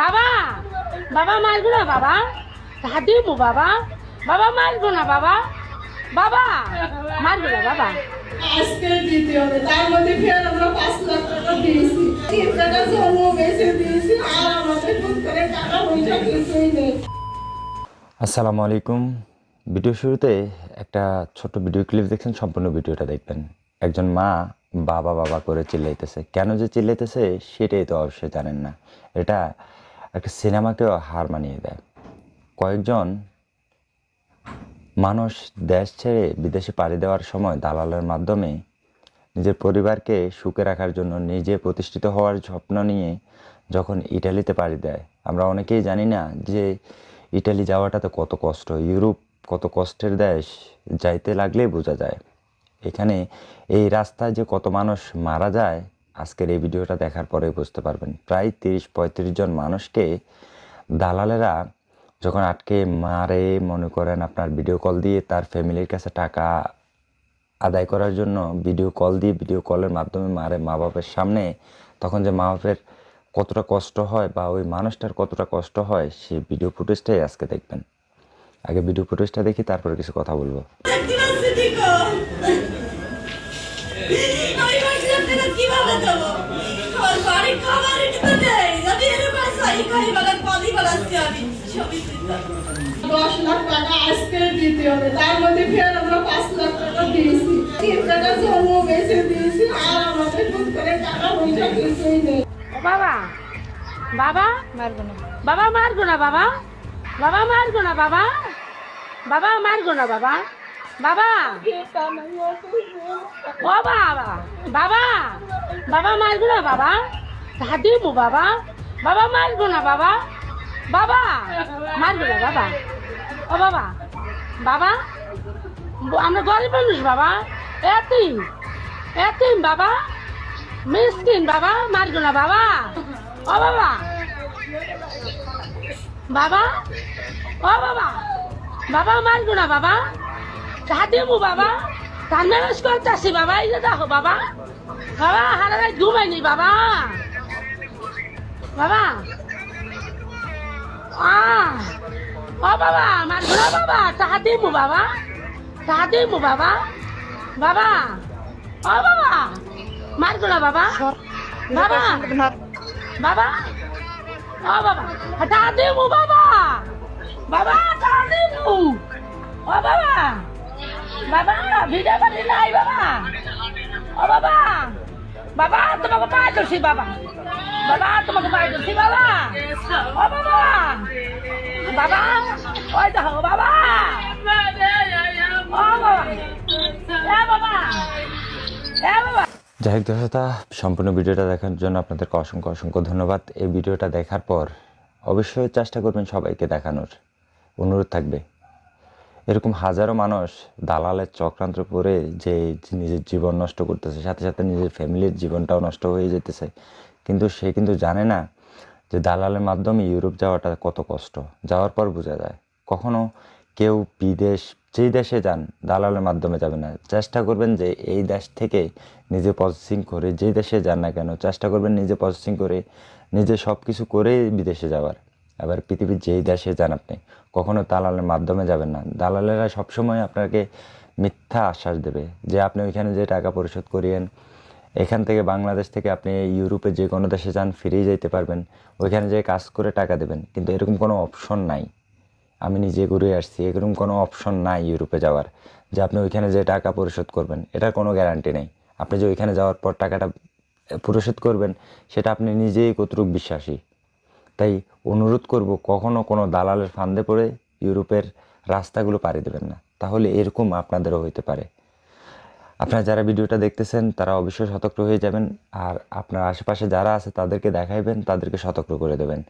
বাবা বাবা মারবো না বাবা। হাতি মু বাবা। বাবা মারবো না বাবা। বাবা মারবো না বাবা। আজকে দিতে হবে তার মধ্যে ফের আমরা পাঁচ লাখ টাকা দিয়েছি। তিন টাকা জন্ম বেঁচে দিয়েছি আর আমাদের করে টাকা পয়সা কিছুই নেই। আসসালামু আলাইকুম। ভিডিও শুরুতে একটা ছোট ভিডিও ক্লিপ দেখছেন সম্পূর্ণ ভিডিওটা দেখবেন। একজন মা বাবা বাবা করে চিল্লাইতেছে। কেন যে চিল্লাইতেছে সেটাই তো অবশ্যই জানেন না। এটা একটা সিনেমাকেও হার মানিয়ে দেয়। কয়েকজন মানুষ দেশ ছেড়ে বিদেশে পাড়ি দেওয়ার সময় দালালের মাধ্যমে নিজের পরিবারকে সুখে রাখার জন্য নিজে প্রতিষ্ঠিত হওয়ার স্বপ্ন নিয়ে যখন ইটালিতে পাড়ি দেয়, আমরা অনেকেই জানি না যে ইটালি যাওয়াটা তো কত কষ্ট। ইউরোপ কত কষ্টের দেশ, যাইতে লাগলেই বোঝা যায়। এখানে এই রাস্তায় যে কত মানুষ মারা যায় আজকের এই ভিডিওটা দেখার পরে বুঝতে পারবেন। প্রায় তিরিশ, পঁয়ত্রিশ জন মানুষকে দালালেরা যখন আটকে মারে, মনে করেন আপনার ভিডিও কল দিয়ে তার ফ্যামিলির কাছে টাকা আদায় করার জন্য ভিডিও কল দিয়ে ভিডিও কলের মাধ্যমে মারে মা বাপের সামনে, তখন যে মা বাপের কতটা কষ্ট হয় বা ওই মানুষটার কতটা কষ্ট হয় সেই ভিডিও ফুটেজটাই আজকে দেখবেন। আগে ভিডিও ফুটেজটা দেখি, তারপরে কিছু কথা বলব। দশ লাখ টাকা আজকে দিতে হবে। তার মধ্যে ফের আমরা পাঁচ লাখ টাকা দিয়েছি। তিন টাকা জন্ম বেঁচে দিয়েছি আর আমাদের খুব করে টাকা পয়সা কিছুই নেই। বাবা বাবা মারবো না। বাবা মারবো না বাবা। বাবা মারবো না বাবা। বাবা মারবো না বাবা। বাবা। ও বাবা বাবা। বাবা মারবো না বাবা। হাতি মু বাবা। বাবা, মারবো না বাবা। বাবা, মারবো না বাবা। ও বাবা বাবা, আমরা গরিব মানুষ বাবা। এতিম এতিম বাবা, মিসকিন বাবা মারগো না বাবা। ও বাবা বাবা, ও বাবা বাবা মারগো না বাবা। হাতে মু বাবা। ধান করতেছি বাবা, এই দেখো বাবা। বাবা হারা ঘুমাইনি বাবা। বাবা। ও বাবা মারগো না বাবা তাহাতে মু বাবা তাহাতে মু বাবা। বাবা, ও বাবা মারগো না বাবা। বাবা বাবা, ও বাবা হটা দেবো বাবা। বাবা হটা দেবো ও বাবা বাবা, ভিডিও বাড়ি নাই বাবা। ও বাবা বাবা, তোমাকে বাবা। বাবা, তোমাকে বাবা। ও বাবা। বাবা, ওই বাবা। যাই হোক দর্শকতা সম্পূর্ণ ভিডিওটা দেখার জন্য আপনাদেরকে অসংখ্য অসংখ্য ধন্যবাদ। এই ভিডিওটা দেখার পর অবশ্যই চেষ্টা করবেন সবাইকে দেখানোর। অনুরোধ থাকবে। এরকম হাজারো মানুষ দালালের চক্রান্ত পরে যে নিজের জীবন নষ্ট করতেছে, সাথে সাথে নিজের ফ্যামিলির জীবনটাও নষ্ট হয়ে যেতেছে। কিন্তু সে কিন্তু জানে না যে দালালের মাধ্যমে ইউরোপ যাওয়াটা কত কষ্ট। যাওয়ার পর বোঝা যায়, কখনো কেউ বিদেশ, যেই দেশে যান, দালালের মাধ্যমে যাবে না। চেষ্টা করবেন যে এই দেশ থেকে নিজে প্রসেসিং করে যেই দেশে যান না কেন, চেষ্টা করবেন নিজে প্রসেসিং করে, নিজে সব কিছু করে বিদেশে যাওয়ার। এবার পৃথিবীর যেই দেশে যান আপনি, কখনো দালালের মাধ্যমে যাবেন না। দালালেরা সবসময় আপনাকে মিথ্যা আশ্বাস দেবে যে আপনি ওইখানে যে টাকা পরিশোধ করিয়েন, এখান থেকে বাংলাদেশ থেকে আপনি ইউরোপে যে কোনো দেশে যান, ফিরেই যেতে পারবেন, ওইখানে যে কাজ করে টাকা দেবেন। কিন্তু এরকম কোনো অপশন নাই। আমি নিজে ঘুরে আসছি, এরকম কোনো অপশন নাই ইউরোপে যাওয়ার, যে আপনি ওইখানে যে টাকা পরিশোধ করবেন। এটার কোনো গ্যারান্টি নেই। আপনি যে ওইখানে যাওয়ার পর টাকাটা পরিশোধ করবেন, সেটা আপনি নিজেই কতটুক বিশ্বাসী। তাই অনুরোধ করব কখনও কোনো দালালের ফান্দে পড়ে ইউরোপের রাস্তাগুলো পাড়ি দেবেন না। তাহলে এরকম আপনাদেরও হইতে পারে। আপনারা যারা ভিডিওটা দেখতেছেন, তারা অবশ্যই সতর্ক হয়ে যাবেন। আর আপনার আশেপাশে যারা আছে, তাদেরকে দেখাইবেন, তাদেরকে সতর্ক করে দেবেন।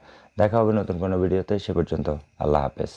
দেখা হবে নতুন কোনো ভিডিওতে, সে পর্যন্ত আল্লাহ হাফেজ।